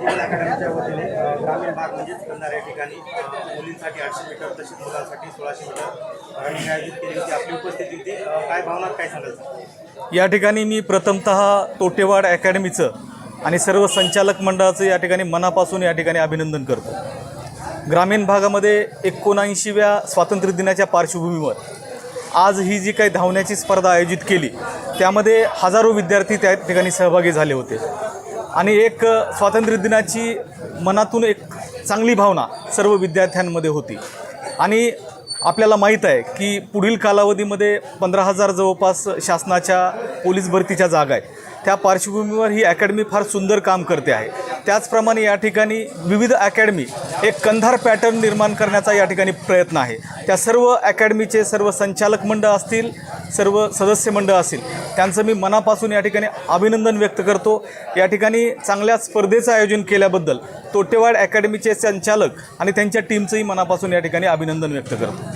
जिल्हा अकॅडमीच्या वतीने ग्रामीण भाग म्हणजेच कंधार या ठिकाणी मुलींसाठी आठशे मीटर तसेच मुलांसाठी सोळाशे मीटर रनिंग आयोजित केली होती. आपली उपस्थिती होती. काय भावना काय सांगायचं या ठिकाणी मी प्रथमतः तोटेवाड अकॅडमीचं आणि सर्व संचालक मंडळाचं या ठिकाणी मनापासून या ठिकाणी अभिनंदन करतो. ग्रामीण भागामध्ये एकोणऐंशीव्या स्वातंत्र्य दिनाच्या पार्श्वभूमीवर आज ही जी काही धावण्याची स्पर्धा आयोजित केली त्यामध्ये हजारो विद्यार्थी त्या ठिकाणी सहभागी झाले होते. आणि एक स्वातंत्र्य दिनाची मनातून एक चांगली भावना सर्व विद्यार्थ्यांमध्ये होती. आणि आपल्याला माहीत आहे की पुढील कालावधीमध्ये पंधरा हजार जवळपास शासनाच्या पोलीस भरतीच्या जागा आहेत त्या पार्श्वभूमीवर ही अकॅडमी फार सुंदर काम करते आहे. त्याचप्रमाणे या ठिकाणी विविध अकॅडमी एक कंधार पॅटर्न निर्माण करण्याचा या ठिकाणी प्रयत्न आहे. त्या सर्व अकॅडमीचे सर्व संचालक मंडळ असतील सर्व सदस्य मंडळ असतील त्यांचं मी मनापासून या ठिकाणी अभिनंदन व्यक्त करतो. या ठिकाणी चांगल्या स्पर्धेचं आयोजन केल्याबद्दल तोटेवाड अकॅडमीचे संचालक आणि त्यांच्या टीमचंही मनापासून या ठिकाणी अभिनंदन व्यक्त करतो.